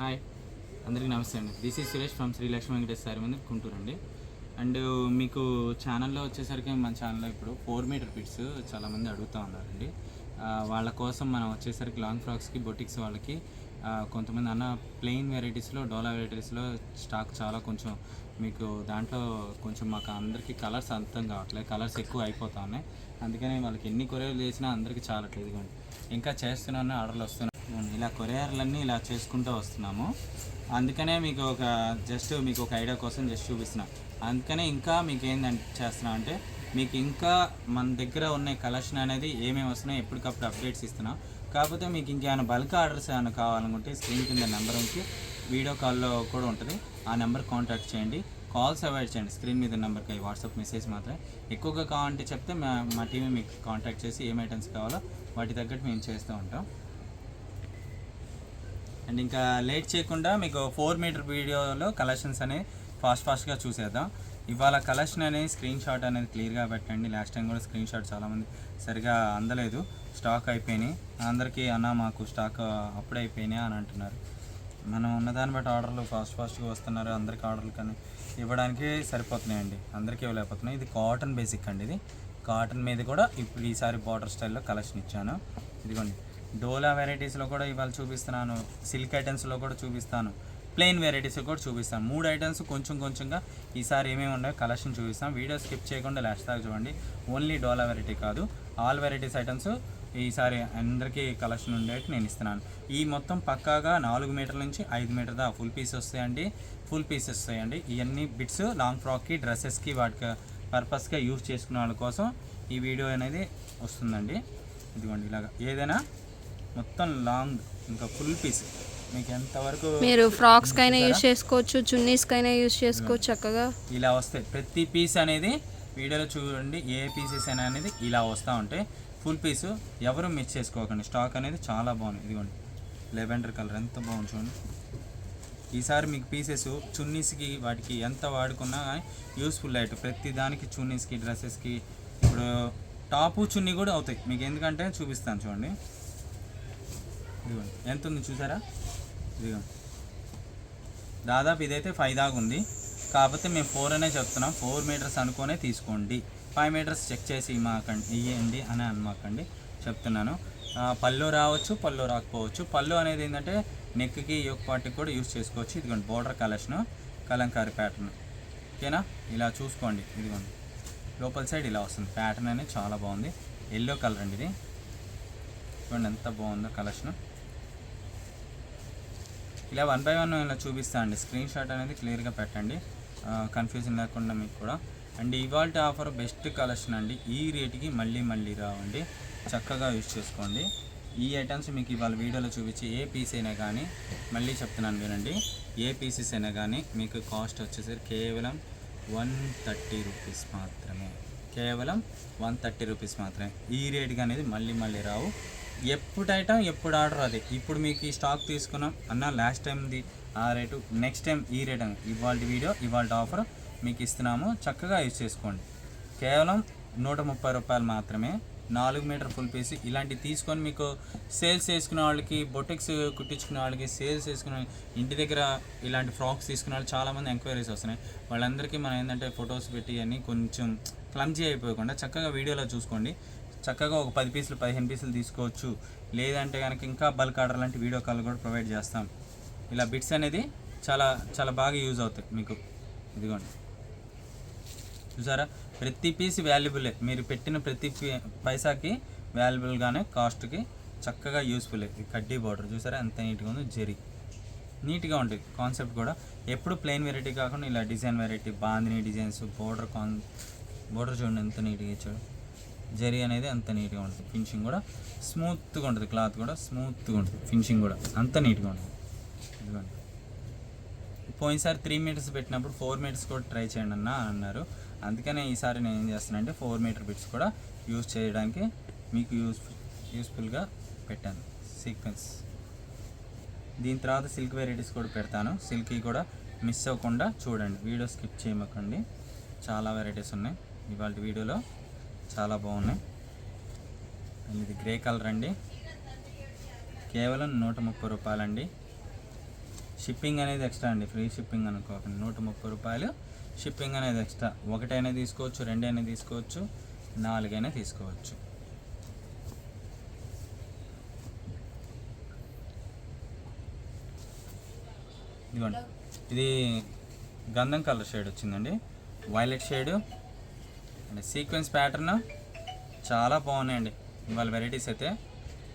Hi అందరికీ నమస్తే అండి. This is Suresh from Sri Lakshmi Venkatesh sir మంది గుంటూరు అండి. అండ్ uh, మీకు ఛానల్లో వచ్చేసరికి మన ఛానల్లో ఇప్పుడు ఫోర్ మీటర్ పిట్స్ చాలామంది అడుగుతూ ఉన్నారండి. Uh, వాళ్ళ కోసం మనం వచ్చేసరికి లాంగ్ ఫ్రాక్స్కి బొటిక్స్ వాళ్ళకి uh, కొంతమంది అన్న ప్లెయిన్ వెరైటీస్లో డోలా వెరైటీస్లో స్టాక్ చాలా కొంచెం మీకు దాంట్లో కొంచెం మాకు అందరికీ కలర్స్ అర్థం కావట్లేదు. కలర్స్ ఎక్కువ అయిపోతా ఉన్నాయి. అందుకని వాళ్ళకి ఎన్ని కొరియర్లు చేసినా అందరికీ చాలట్లేదు. ఇంకా చేస్తున్నాను ఆర్డర్లు వస్తున్నాయి. ఇలా కొరియర్లన్నీ ఇలా చేసుకుంటూ వస్తున్నాము. అందుకనే మీకు ఒక జస్ట్ మీకు ఒక ఐడియా కోసం జస్ట్ చూపిస్తున్నా. అందుకనే ఇంకా మీకు ఏంటంటే చేస్తున్నా అంటే మీకు ఇంకా మన దగ్గర ఉన్న కలెక్షన్ అనేది ఏమేమి వస్తున్నాయో ఎప్పటికప్పుడు అప్డేట్స్ ఇస్తున్నాం. కాకపోతే మీకు ఇంకేమైనా బల్క్ ఆర్డర్స్ ఏమైనా కావాలనుకుంటే స్క్రీన్ కింద నెంబర్ ఉంచి వీడియో కాల్లో కూడా ఉంటుంది. ఆ నెంబర్ కాంటాక్ట్ చేయండి. కాల్స్ అవాయిడ్ చేయండి. స్క్రీన్ మీద నెంబర్కి వాట్సాప్ మెసేజ్ మాత్రమే. ఎక్కువగా కావాలంటే చెప్తే మా మా టీమే మీకు కాంటాక్ట్ చేసి ఏం ఐటమ్స్ కావాలో వాటి తగ్గట్టు మేము చేస్తూ ఉంటాం. అండ్ ఇంకా లేట్ చేయకుండా మీకు ఫోర్ మీటర్ వీడియోలో కలెక్షన్స్ అనేవి ఫాస్ట్ ఫాస్ట్గా చూసేద్దాం. ఇవాళ కలెక్షన్ అనేది స్క్రీన్ షాట్ అనేది క్లియర్గా పెట్టండి లాస్ట్ టైం కూడా స్క్రీన్ షాట్ చాలామంది సరిగా అందలేదు. స్టాక్ అయిపోయినాయి. అందరికీ అన్న మాకు స్టాక్ అప్పుడే అయిపోయినాయి అని అంటున్నారు. మనం ఉన్నదాన్ని బట్టి ఆర్డర్లు ఫాస్ట్ ఫాస్ట్గా వస్తున్నారు. అందరికి ఆర్డర్లు కానీ ఇవ్వడానికి సరిపోతున్నాయండి అందరికీ ఇవ్వలేకపోతున్నాయి. ఇది కాటన్ బేసిక్ అండి ఇది. కాటన్ మీద కూడా ఇప్పుడు ఈసారి బార్డర్ స్టైల్లో కలెక్షన్ ఇచ్చాను. ఇదిగోండి. డోలా వెరైటీస్లో కూడా ఇవాళ చూపిస్తున్నాను. సిల్క్ ఐటమ్స్లో కూడా చూపిస్తాను. ప్లెయిన్ వెరైటీస్ కూడా చూపిస్తాను. మూడు ఐటమ్స్ కొంచెం కొంచెంగా ఈసారి ఏమేమి ఉన్నాయో కలెక్షన్ చూపిస్తాం వీడియో స్కిప్ చేయకుండా లాస్ట్ దాకా చూడండి. ఓన్లీ డోలా వెరైటీ కాదు. ఆల్ వెరైటీస్ ఐటమ్స్ ఈసారి అందరికీ కలెక్షన్ ఉండేట్టు నేను ఇస్తున్నాను. ఈ మొత్తం పక్కాగా నాలుగు మీటర్ల నుంచి ఐదు మీటర్ దా ఫుల్ పీస్ వస్తాయండి. ఫుల్ పీస్ వస్తాయండి. ఇవన్నీ బిట్స్ లాంగ్ ఫ్రాక్కి డ్రెస్సెస్కి వాటికి పర్పస్గా యూజ్ చేసుకునే వాళ్ళ కోసం ఈ వీడియో అనేది వస్తుందండి. ఇదిగోండి ఇలాగా. ఏదైనా మొత్తం లాంగ్ ఇంకా ఫుల్ పీస్ మీకు ఎంతవరకు మీరు ఫ్రాక్స్ కైనా యూజ్ చేసుకోవచ్చు చున్నీస్ కైనా యూజ్ చేసుకోవచ్చు చక్కగా. ఇలా వస్తాయి. ప్రతి పీస్ అనేది వీడియోలో చూడండి ఏ పీసెస్ అయినా అనేది ఇలా వస్తూ ఉంటాయి ఫుల్ పీసు ఎవరు మిస్ చేసుకోకండి. స్టాక్ అనేది చాలా బాగుంది. ఇదిగోండి. లెవెండర్ కలర్ ఎంత బాగుంది చూడండి. ఈసారి మీకు పీసెస్ చున్నీస్కి వాటికి ఎంత వాడుకున్నా యూస్ఫుల్ అయ్యాయి ప్రతి దానికి చున్నీస్కి డ్రెస్సెస్కి ఇప్పుడు టాపు చున్నీ కూడా అవుతాయి. మీకు ఎందుకంటే చూపిస్తాను చూడండి. ఇదిగోండి. ఎంత ఉంది చూసారా? ఇదిగోండి. దాదాపు ఇదైతే ఫైవ్ దాకా ఉంది. కాకపోతే మేము ఫోర్ అనే చెప్తున్నాం. ఫోర్ మీటర్స్ అనుకోనే తీసుకోండి. ఫైవ్ మీటర్స్ చెక్ చేసి మాకండి ఇవ్వండి అని అనమాకండి చెప్తున్నాను. పళ్ళు రావచ్చు పళ్ళు రాకపోవచ్చు. పళ్ళు అనేది ఏంటంటే నెక్కి యొక్క పార్టీకి కూడా యూస్ చేసుకోవచ్చు. ఇదిగోండి బోర్డర్ కలెక్షన్ కలంకారీ ప్యాటర్న్ ఓకేనా? ఇలా చూసుకోండి. ఇదిగోండి. లోపల సైడ్ ఇలా వస్తుంది. ప్యాటర్న్ అనేది చాలా బాగుంది. ఎల్లో కలర్ అండి ఇది. చూడండి ఎంత బాగుందో కలెక్షన్ ఇలా వన్ బై వన్ ఇలా చూపిస్తా అండి. స్క్రీన్ షాట్ అనేది క్లియర్గా పెట్టండి. కన్ఫ్యూజన్ లేకుండా మీకు కూడా. అండ్ ఇవాల్టి ఆఫర్ బెస్ట్ కలెక్షన్ అండి. ఈ రేటుకి మళ్ళీ మళ్ళీ రావండి. చక్కగా యూజ్ చేసుకోండి. ఈ ఐటమ్స్ మీకు ఇవాళ వీడియోలో చూపించి ఏ పీస్ అయినా కానీ మళ్ళీ చెప్తున్నాను వినండి. ఏ పీసెస్ అయినా కానీ మీకు కాస్ట్ వచ్చేసరికి కేవలం వన్ థర్టీ రూపీస్ మాత్రమే. కేవలం వన్ థర్టీ రూపీస్ మాత్రమే. ఈ రేటుకి అనేది మళ్ళీ మళ్ళీ రావు. ఎప్పుడు ఐటమ్ ఎప్పుడు ఆర్డర్ అది. ఇప్పుడు మీకు ఈ స్టాక్ తీసుకున్నాం అన్న లాస్ట్ టైంది ఆ రేటు నెక్స్ట్ టైం ఈ రేట్ అని ఇవాళ వీడియో ఇవాళ ఆఫర్ మీకు ఇస్తున్నాము. చక్కగా యూజ్ చేసుకోండి. కేవలం నూట ముప్పై రూపాయలు మాత్రమే నాలుగు మీటర్ ఫుల్ పీస్ ఇలాంటివి తీసుకొని మీకు సేల్స్ చేసుకునే వాళ్ళకి బొటిక్స్ కుట్టించుకునే వాళ్ళకి సేల్స్ చేసుకునే ఇంటి దగ్గర ఇలాంటి ఫ్రాక్స్ తీసుకునే వాళ్ళు చాలామంది ఎంక్వైరీస్ వస్తున్నాయి. వాళ్ళందరికీ మనం ఏంటంటే ఫొటోస్ పెట్టి అన్నీ కొంచెం క్లమ్జీ అయిపోకుండా చక్కగా వీడియోలో చూసుకోండి. చక్కగా ఒక పది పీసులు పదిహేను పీసులు తీసుకోవచ్చు. లేదంటే కనుక ఇంకా బల్క్ ఆర్డర్ లాంటి వీడియో కాల్ కూడా ప్రొవైడ్ చేస్తాం. ఇలా బిట్స్ అనేది చాలా చాలా బాగా యూజ్ అవుతాయి మీకు. ఇదిగోండి. చూసారా? ప్రతి పీస్ వాల్యుబులే. మీరు పెట్టిన ప్రతి పీ- పైసాకి వాల్యుబుల్గానే కాస్ట్కి చక్కగా యూస్ఫుల్. ఈ కడ్డీ బార్డర్ చూసారా? ఎంత నీట్గా ఉందో జెరీ. నీట్గా ఉంటుంది కాన్సెప్ట్ కూడా. ఎప్పుడు ప్లెయిన్ వెరైటీ కాకుండా ఇలా design variety bandhani designs border కాన్ బోర్డర్ చూడండి ఎంత నీట్గా ఇచ్చాడు. జరీ అనేది అంత నీట్గా ఉంటుంది. ఫినిషింగ్ కూడా స్మూత్గా ఉంటుంది. క్లాత్ కూడా స్మూత్గా ఉంటుంది. ఫినిషింగ్ కూడా అంత నీట్గా ఉంటుంది. ఇదిగోండి. పోయినసారి త్రీ మీటర్స్ పెట్టినప్పుడు ఫోర్ మీటర్స్ కూడా ట్రై చేయండి అన్న అన్నారు. అందుకనే ఈసారి నేను ఏం చేస్తానంటే ఫోర్ మీటర్ బిట్స్ కూడా యూజ్ చేయడానికి మీకు యూస్ యూస్ఫుల్గా పెట్టాను. సీక్వెన్స్ దీని తర్వాత సిల్క్ వెరైటీస్ కూడా పెడతాను. సిల్కీ కూడా మిస్ అవ్వకుండా చూడండి. వీడియో స్కిప్ చేయమకండి చాలా వెరైటీస్ ఉన్నాయి. ఇవాళ వీడియోలో చాలా బాగున్నాయి. అండ్ ఇది గ్రే కలర్ అండి. కేవలం నూట ముప్పై రూపాయలండి. షిప్పింగ్ అనేది ఎక్స్ట్రా అండి. ఫ్రీ షిప్పింగ్ అనుకోకండి. నూట ముప్పై రూపాయలు. షిప్పింగ్ అనేది ఎక్స్ట్రా. ఒకటైనా తీసుకోవచ్చు రెండైనా తీసుకోవచ్చు నాలుగైనా తీసుకోవచ్చు. ఇదిగోండి. ఇది గంధం కలర్ షేడ్ వచ్చిందండి. Violet shade. And sequence pattern చాలా బాగున్నాయండి. ఇవాళ వెరైటీస్ అయితే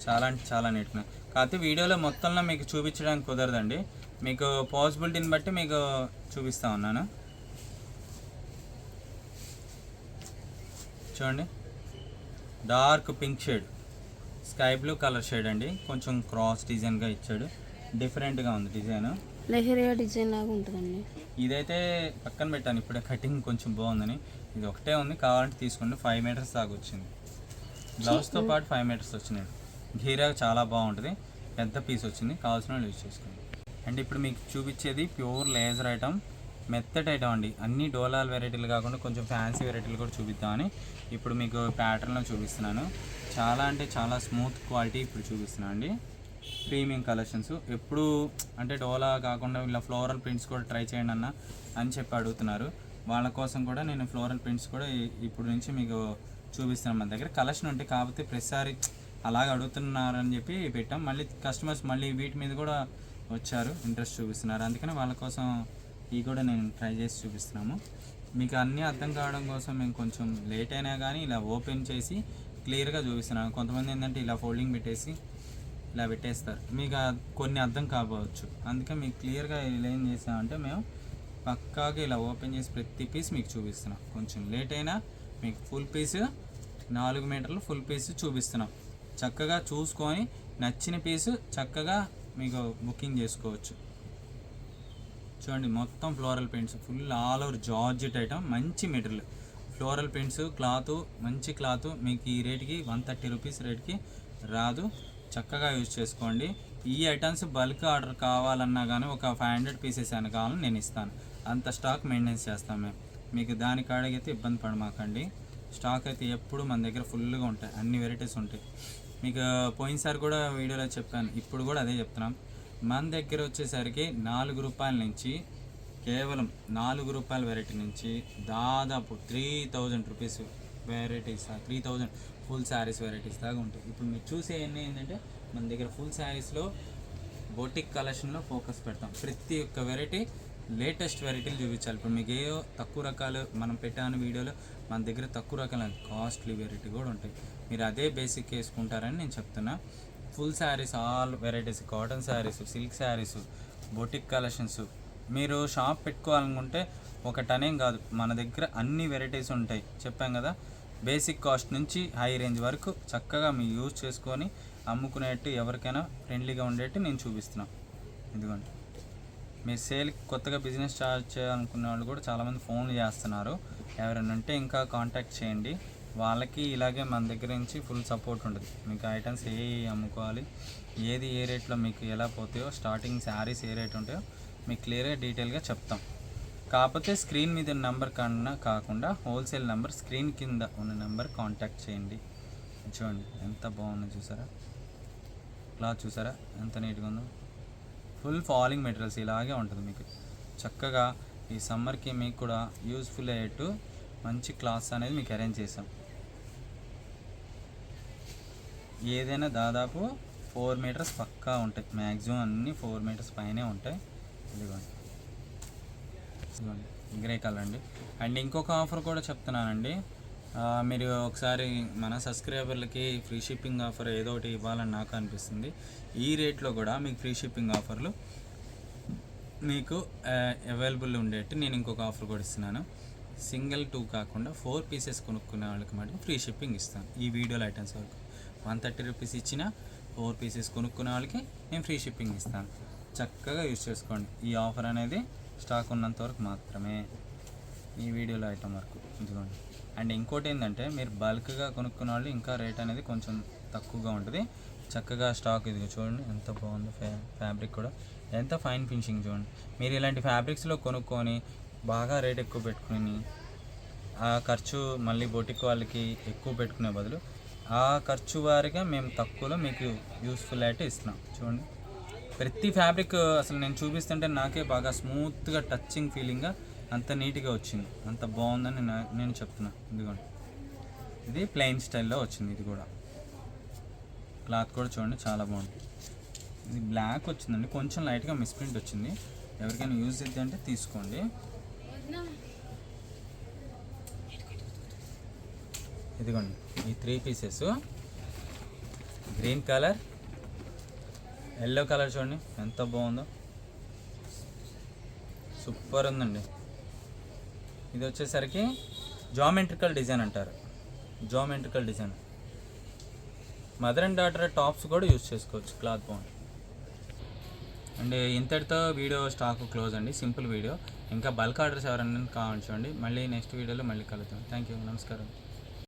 చాలా అంటే చాలా నీట్గా కాకపోతే వీడియోలో మొత్తంలో మీకు చూపించడానికి కుదరదండి. మీకు పాసిబిలిటీని బట్టి మీకు చూపిస్తా ఉన్నాను. చూడండి. Dark pink shade. Sky blue colour shade అండి. కొంచెం క్రాస్ డిజైన్గా ఇచ్చాడు. డిఫరెంట్గా ఉంది డిజైన్. లెహరియా డిజైన్ లాగా ఉంటుందండి. ఇదైతే పక్కన పెట్టాను. ఇప్పుడే కటింగ్ కొంచెం బాగుందని. ఇది ఒకటే ఉంది కావాలంటే తీసుకోండి. ఫైవ్ మీటర్స్ దాకా వచ్చింది. బ్లౌజ్తో పాటు ఫైవ్ మీటర్స్ వచ్చినాయి. ఘీరా చాలా బాగుంటుంది. పెద్ద పీస్ వచ్చింది. కావాల్సిన వాళ్ళు యూజ్ చేసుకోండి. అండ్ ఇప్పుడు మీకు చూపించేది ప్యూర్ లేజర్ ఐటమ్ మెత్తటి ఐటమ్ అండి. అన్ని డోలాల్ వెరైటీలు కాకుండా కొంచెం ఫ్యాన్సీ వెరైటీలు కూడా చూపిద్దామని ఇప్పుడు మీకు ప్యాటర్న్లో చూపిస్తున్నాను. చాలా అంటే చాలా స్మూత్ క్వాలిటీ ఇప్పుడు చూపిస్తున్నాను అండి. ప్రీమియం కలెక్షన్స్ ఎప్పుడు అంటే డోలా కాకుండా ఇలా ఫ్లోరల్ ప్రింట్స్ కూడా ట్రై చేయండి అన్న అని చెప్పి అడుగుతున్నారు. వాళ్ళ కోసం కూడా నేను ఫ్లోరల్ ప్రింట్స్ కూడా ఇప్పుడు నుంచి మీకు చూపిస్తున్నాను మన దగ్గర. కలెక్షన్ ఉంటే కాకపోతే ప్రతిసారి అలాగ అడుగుతున్నారని చెప్పి పెట్టాం. మళ్ళీ కస్టమర్స్ మళ్ళీ వీటి మీద కూడా వచ్చారు ఇంట్రెస్ట్ చూపిస్తున్నారు. అందుకని వాళ్ళ కోసం ఇవి కూడా నేను ట్రై చేసి చూపిస్తున్నాము. మీకు అన్నీ అర్థం కావడం కోసం మేము కొంచెం లేట్ అయినా కానీ ఇలా ఓపెన్ చేసి క్లియర్గా చూపిస్తున్నాను. కొంతమంది ఏంటంటే ఇలా ఫోల్డింగ్ పెట్టేసి ఇలా పెట్టేస్తారు. మీకు కొన్ని అర్థం కావచ్చు. అందుకే మీకు క్లియర్గా ఇలా ఏం చేసామంటే మేము పక్కాగా ఇలా ఓపెన్ చేసి ప్రతి పీస్ మీకు చూపిస్తున్నాం. కొంచెం లేట్ అయినా మీకు ఫుల్ పీస్ నాలుగు మీటర్లు ఫుల్ పీస్ చూపిస్తున్నాం. చక్కగా చూసుకొని నచ్చిన పీసు చక్కగా మీకు బుకింగ్ చేసుకోవచ్చు. చూడండి మొత్తం floral paints full all over georgette item మంచి మెటీరియల్. ఫ్లోరల్ పెయింట్స్ క్లాత్ మంచి క్లాత్. మీకు ఈ రేట్కి వన్ థర్టీ రూపీస్ రేట్కి రాదు. చక్కగా యూజ్ చేసుకోండి. ఈ ఐటమ్స్ బల్క్ ఆర్డర్ కావాలన్నా కానీ ఒక ఫైవ్ హండ్రెడ్ పీసెస్ అని కావాలని నేను ఇస్తాను. అంత స్టాక్ మెయింటెన్స్ చేస్తాం మేము. మీకు దాని కాడికైతే ఇబ్బంది పడమాకండి. స్టాక్ అయితే ఎప్పుడు మన దగ్గర ఫుల్గా ఉంటాయి. అన్ని వెరైటీస్ ఉంటాయి. మీకు పోయినసారి కూడా వీడియోలో చెప్పాను. ఇప్పుడు కూడా అదే చెప్తున్నాం. మన దగ్గర వచ్చేసరికి నాలుగు రూపాయల నుంచి కేవలం నాలుగు రూపాయల వెరైటీ నుంచి దాదాపు three thousand rupees varieties three thousand full saris varieties దాకా ఉంటాయి. ఇప్పుడు మీరు చూసే అన్నీ ఏంటంటే మన దగ్గర ఫుల్ శారీస్లో బొటిక్ కలెక్షన్లో ఫోకస్ పెడతాం. ప్రతి ఒక్క వెరైటీ లేటెస్ట్ వెరైటీలు చూపించాలి. ఇప్పుడు మీకు ఏ తక్కువ రకాలు మనం పెట్టాను వీడియోలో మన దగ్గర తక్కువ రకాల కాస్ట్లీ వెరైటీ కూడా ఉంటాయి. మీరు అదే బేసిక్ వేసుకుంటారని నేను చెప్తున్నా. Full saris all varieties cotton saris silk saris boutique collections మీరు షాప్ పెట్టుకోవాలనుకుంటే ఒక టనేం కాదు. మన దగ్గర అన్ని వెరైటీస్ ఉంటాయి. చెప్పాం కదా? బేసిక్ కాస్ట్ నుంచి హై రేంజ్ వరకు చక్కగా మీరు యూజ్ చేసుకొని అమ్ముకునేట్టు ఎవరికైనా ఫ్రెండ్లీగా ఉండేట్టు నేను చూపిస్తున్నాను ఇదిగోండి. మీ సేల్ కొత్తగా బిజినెస్ స్టార్ట్ చేయాలనుకునే వాళ్ళు కూడా చాలామంది ఫోన్లు చేస్తున్నారు. ఎవరైనా ఉంటే ఇంకా కాంటాక్ట్ చేయండి. వాళ్ళకి ఇలాగే మన దగ్గర నుంచి ఫుల్ సపోర్ట్ ఉంటుంది. మీకు ఐటమ్స్ ఏ అమ్ముకోవాలి ఏది ఏ రేట్లో మీకు ఎలా పోతాయో స్టార్టింగ్ శారీస్ ఏ రేట్ ఉంటాయో మీకు క్లియర్గా డీటెయిల్గా చెప్తాం. కాకపోతే స్క్రీన్ మీద నెంబర్ కన్నా కాకుండా హోల్సేల్ నెంబర్ స్క్రీన్ కింద ఉన్న నెంబర్ కాంటాక్ట్ చేయండి. చూడండి ఎంత బాగుందో చూసారా? క్లాత్ చూసారా? ఎంత నీట్గా ఉందో. ఫుల్ ఫాలింగ్ మెటీరియల్స్ ఇలాగే ఉంటుంది మీకు. చక్కగా ఈ సమ్మర్కి మీకు కూడా యూస్ఫుల్ అయ్యేట్టు మంచి క్లాత్స్ అనేది మీకు అరేంజ్ చేసాం ఏదైనా దాదాపు ఫోర్ మీటర్స్ పక్కా ఉంటాయి. మ్యాక్సిమం అన్నీ ఫోర్ మీటర్స్ పైనే ఉంటాయి. ఇదిగోండి. ఇదిగోండి. గ్రే కలర్ అండి. అండ్ ఇంకొక ఆఫర్ కూడా చెప్తున్నానండి. మీరు ఒకసారి మన సబ్స్క్రైబర్లకి ఫ్రీ షిప్పింగ్ ఆఫర్ ఏదో ఒకటి ఇవ్వాలని నాకు అనిపిస్తుంది. ఈ రేట్లో కూడా మీకు ఫ్రీ షిప్పింగ్ ఆఫర్లు మీకు అవైలబుల్ ఉండేట్టు నేను ఇంకొక ఆఫర్ కూడా ఇస్తున్నాను. సింగిల్ టూ కాకుండా ఫోర్ పీసెస్ కొనుక్కునే వాళ్ళకి మటుకు ఫ్రీ షిప్పింగ్ ఇస్తాను ఈ వీడియోలో ఐటమ్స్ వరకు. వన్ థర్టీ రూపీస్ ఇచ్చిన ఫోర్ పీసెస్ కొనుక్కునే వాళ్ళకి నేను ఫ్రీ షిప్పింగ్ ఇస్తాను. చక్కగా యూజ్ చేసుకోండి. ఈ ఆఫర్ అనేది స్టాక్ ఉన్నంత వరకు మాత్రమే. ఈ వీడియోలో ఐటమ్ వరకు. ఇదిగోండి. అండ్ ఇంకోటి ఏంటంటే మీరు బల్క్గా కొనుక్కున్న వాళ్ళు ఇంకా రేట్ అనేది కొంచెం తక్కువగా ఉంటుంది. చక్కగా స్టాక్ ఇది చూడండి ఎంత బాగుంది ఫ్యా ఫ్యాబ్రిక్ కూడా. ఎంత ఫైన్ ఫినిషింగ్ చూడండి. మీరు ఇలాంటి ఫ్యాబ్రిక్స్లో కొనుక్కొని బాగా రేట్ ఎక్కువ పెట్టుకుని ఆ ఖర్చు మళ్ళీ బొటిక్ వాళ్ళకి ఎక్కువ పెట్టుకునే బదులు ఆ ఖర్చు వారిగా మేము తక్కువలో మీకు యూస్ఫుల్ అయితే ఇస్తున్నాం. చూడండి. ప్రతి ఫ్యాబ్రిక్ అసలు నేను చూపిస్తుంటే నాకే బాగా స్మూత్గా టచ్చింగ్ ఫీలింగ్గా అంత నీట్గా వచ్చింది. అంత బాగుందని నా- నేను చెప్తున్నా. ఇదిగోండి. ఇది ప్లెయిన్ స్టైల్లో వచ్చింది ఇది కూడా. క్లాత్ కూడా చూడండి చాలా బాగుంది. ఇది బ్లాక్ వచ్చిందండి. కొంచెం లైట్గా మిస్ప్రింట్ వచ్చింది. ఎవరికైనా యూజ్ చేద్దాం అంటే తీసుకోండి. ఇదిగోండి ఈ three pieces. Green colour. Yellow colour చూడండి ఎంత బాగుందో. సూపర్ ఉందండి. ఇది వచ్చేసరికి జామెట్రికల్ డిజైన్ అంటారు. Geometrical design. Mother and daughter tops కూడా యూస్ చేసుకోవచ్చు క్లాత్ బాగుంది అండ్ ఇంతటితో వీడియో స్టాక్ క్లోజ్ అండి సింపుల్ వీడియో. ఇంకా బల్క్ ఆర్డర్స్ ఎవరైనా కావచ్చు అండి మళ్ళీ నెక్స్ట్ వీడియోలో మళ్ళీ కలుద్దాం. థ్యాంక్ యూ నమస్కారం.